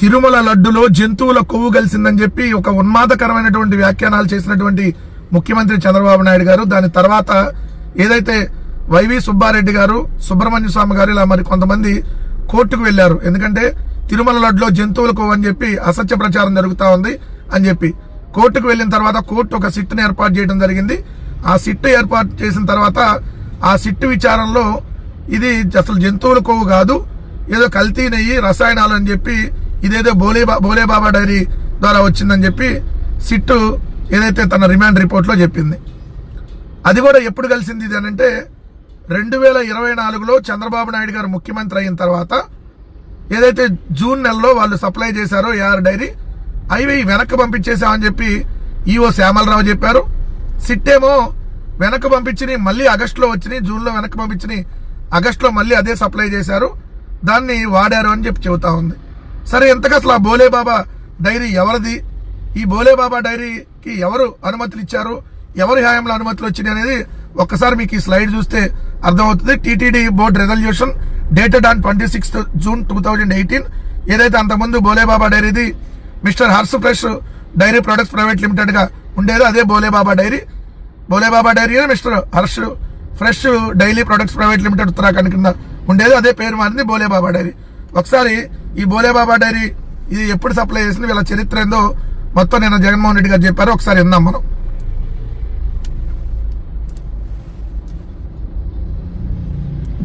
తిరుమల లడ్డులో జంతువుల కొవ్వు కలిసిందని చెప్పి ఒక ఉన్మాదకరమైనటువంటి వ్యాఖ్యానాలు చేసినటువంటి ముఖ్యమంత్రి చంద్రబాబు నాయుడు గారు దాని తర్వాత ఏదైతే వైవి సుబ్బారెడ్డి గారు సుబ్రహ్మణ్య స్వామి గారు ఇలా మరి కొంతమంది కోర్టుకు వెళ్ళారు ఎందుకంటే తిరుమల లడ్డులో జంతువుల కొవ్వు అని చెప్పి అసత్య ప్రచారం జరుగుతా ఉంది అని చెప్పి. కోర్టుకు వెళ్ళిన తర్వాత కోర్టు ఒక సిట్ను ఏర్పాటు చేయడం జరిగింది. ఆ సిట్ ఏర్పాటు చేసిన తర్వాత ఆ సిట్ విచారంలో ఇది అసలు జంతువుల కొవ్వు కాదు ఏదో కల్తీ నెయ్యి రసాయనాలు అని చెప్పి ఇదేదో బోలే భోలేబాబా డైరీ ద్వారా వచ్చిందని చెప్పి సిట్టు ఏదైతే తన రిమాండ్ రిపోర్ట్లో చెప్పింది. అది కూడా ఎప్పుడు కలిసింది ఇది అని అంటే రెండు వేల ఇరవై నాలుగులో చంద్రబాబు నాయుడు గారు ముఖ్యమంత్రి అయిన తర్వాత ఏదైతే జూన్ నెలలో వాళ్ళు సప్లై చేశారో ఏఆర్ డైరీ అవి వెనక్కి పంపించేసామని చెప్పి ఈఓ శ్యామలరావు చెప్పారు. సిట్టేమో వెనక్కి పంపించి మళ్ళీ ఆగస్టులో వచ్చినాయి జూన్లో వెనక్కి పంపించి ఆగస్టులో మళ్ళీ అదే సప్లై చేశారు. దాన్ని వాడారు అని చెప్పి చెబుతా ఉంది. సరే ఎంతకు అసలు ఆ బోలేబాబా డైరీ ఎవరిది? ఈ బోలేబాబా డైరీకి ఎవరు అనుమతులు ఇచ్చారు? ఎవరి హయాంలో అనుమతులు వచ్చినాయి అనేది ఒక్కసారి మీకు ఈ స్లైడ్ చూస్తే అర్థమవుతుంది. TTD board resolution dated on twenty sixth June two thousand eighteen. ఏదైతే అంతకుముందు బోలేబాబా డైరీది mister Harsh fresh dairy products private లిమిటెడ్గా ఉండేదో అదే Bhole Baba dairy. Bhole Baba dairy mister Harsh fresh daily products private limited Uttarakhand కింద ఉండేది అదే పేరు మారింది బోలేబాబా డైరీ. ఒకసారి ఈ బోలే బాబా డైరీ ఇది ఎప్పుడు సప్లై చేసిన వీళ్ళ చరిత్ర ఏందో మొత్తం నేను జగన్మోహన్ రెడ్డి గారు చెప్పారు ఒకసారి విందాం మనం.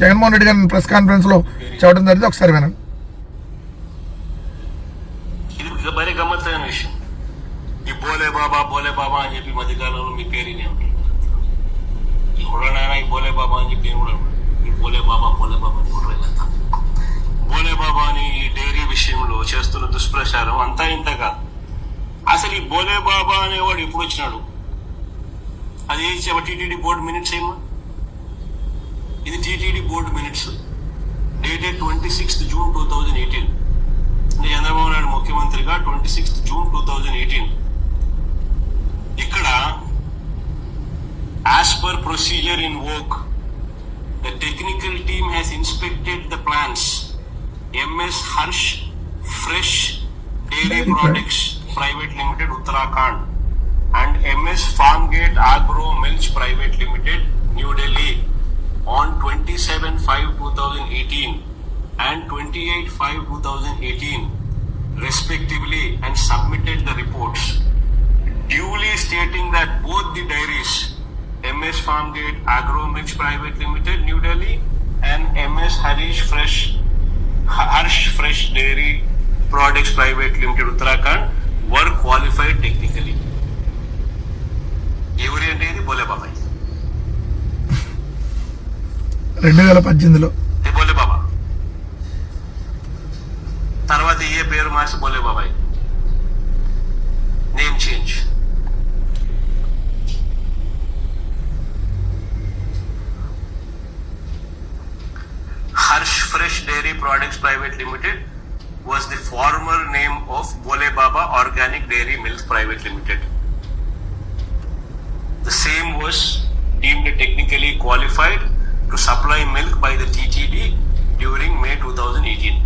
జగన్మోహన్ రెడ్డి గారిని ప్రెస్ కాన్ఫరెన్స్లో చెప్పడం జరిగింది ఒకసారి వినండి. ఇది గమ్మత్తైన విషయం. ఈ బోలే బాబా బోలే బాబా అని చెప్పి మధ్య మధ్యకాలంలో మీ పేరు నేను ఎవరైనా ఈ బోలే బాబా అని చెప్పి నేను అంతా ఇంత అసలు ఈ బోలే బాబా అనేవాడు ఎప్పుడు వచ్చినాడు? అది టీటీడీ బోర్డు మినిట్స్ ఏమో? ఇది TTD board minutes. Dated twenty sixth June two thousand eighteen. Chandrababu Naidu ముఖ్యమంత్రిగా twenty sixth June two thousand eighteen. ఇక్కడ as per procedure in work the technical team has inspected the plans MS Harsh fresh Dairy Products Private Limited Uttarakhand. And MS Farmgate Agro Mills Private Limited New Delhi on 27 5 2018 and 28 5 2018 respectively and submitted the reports. Duly stating that both the dairies MS Farmgate Agro Mills Private Limited New Delhi and MS Harish Fresh Harsh Fresh Dairy products private limited uttarakhand were qualified technically. ఎవరి అంటే ఇది? బోలే బాబాయ్. రెండు వేల పద్దెనిమిదిలో. ఏ బోలే బాబా? తర్వాత ఏ పేరు మార్చి బోలే బాబాయ్? Name change Harsh fresh dairy products private limited former name of Bhole Baba organic dairy milk private limited the same was deemed technically qualified to supply milk by the TTD during May two thousand eighteen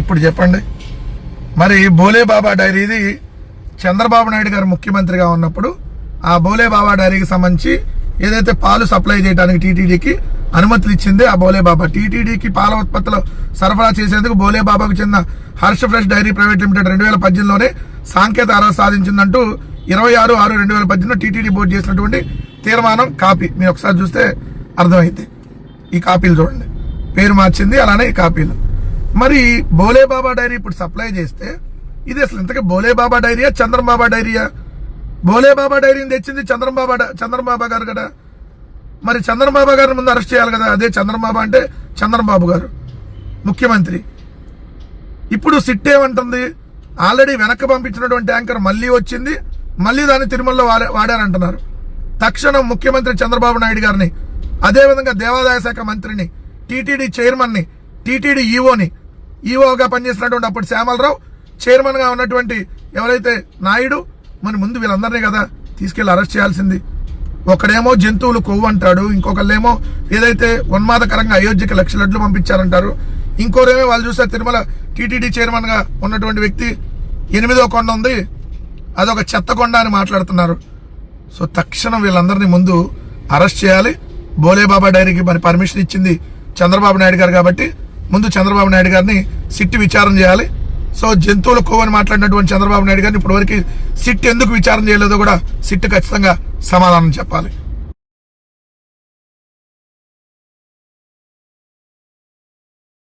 ఇప్పుడు చెప్పండి. మరి బోలే బాబా డైరీది చంద్రబాబు నాయుడు గారు ముఖ్యమంత్రిగా ఉన్నప్పుడు ఆ బోలే బాబా డైరీకి సంబంధించి ఏదైతే పాలు సప్లై చేయడానికి టీటీడీకి అనుమతులు ఇచ్చింది ఆ బోలేబాబా టీటీడీకి పాల ఉత్పత్తులు సరఫరా చేసేందుకు బోలే బాబాకు చెందిన Harsha fresh dairy private limited రెండు వేల పద్దెనిమిదిలోనే సాంకేత అర్హత సాధించిందంటూ ఇరవై ఆరు ఆరు రెండు వేల పద్దెనిమిది టీటీడీ బోర్డు చేసినటువంటి తీర్మానం కాపీ. మీరు ఒకసారి చూస్తే అర్థమైంది. ఈ కాపీలు చూడండి. పేరు మార్చింది అలానే ఈ కాపీలు. మరి బోలేబాబా డైరీ ఇప్పుడు సప్లై చేస్తే ఇది అసలు ఇంతకీ బోలే బాబా డైరీయా చంద్రబాబా డైరీయా? భోలేబాబా డైరీని తెచ్చింది చంద్రబాబా చంద్రబాబా గారు కదా. మరి చంద్రబాబు గారిని ముందు అరెస్ట్ చేయాలి కదా. అదే చంద్రబాబు అంటే చంద్రబాబు గారు ముఖ్యమంత్రి. ఇప్పుడు సిట్ ఏమంటుంది? ఆల్రెడీ వెనక్కి పంపించినటువంటి యాంకర్ మళ్ళీ వచ్చింది. మళ్ళీ దాన్ని తిరుమలలో వాడారంటున్నారు. తక్షణం ముఖ్యమంత్రి చంద్రబాబు నాయుడు గారిని అదేవిధంగా దేవాదాయ శాఖ మంత్రిని టీటీడీ చైర్మన్ని టీటీడీ ఈఓని ఈఓగా పనిచేసినటువంటి అప్పుడు శ్యామలరావు చైర్మన్గా ఉన్నటువంటి ఎవరైతే నాయుడు మరి ముందు వీళ్ళందరినీ కదా తీసుకెళ్ళి అరెస్ట్ చేయాల్సింది. ఒకడేమో జంతువులు కొవ్వు అంటాడు ఇంకొకళ్ళేమో ఏదైతే ఉన్మాదకరంగా అయోధ్యకి లక్ష లడ్లు పంపించారంటారు ఇంకోరేమో వాళ్ళు చూస్తే తిరుమల టీటీడీ చైర్మన్గా ఉన్నటువంటి వ్యక్తి ఎనిమిదో కొండ ఉంది అదొక చెత్త కొండ అని మాట్లాడుతున్నారు. సో తక్షణం వీళ్ళందరినీ ముందు అరెస్ట్ చేయాలి. బోలేబాబా డైరీకి మరి పర్మిషన్ ఇచ్చింది చంద్రబాబు నాయుడు గారు కాబట్టి ముందు చంద్రబాబు నాయుడు గారిని సిట్టి విచారణ చేయాలి. సో జంతువుల కోవని మాట్లాడినటువంటి చంద్రబాబు నాయుడు గారిని ఇప్పటివరకు సిట్ ఎందుకు విచారణ చేయలేదో కూడా సిట్ ఖచ్చితంగా సమాధానం చెప్పాలి.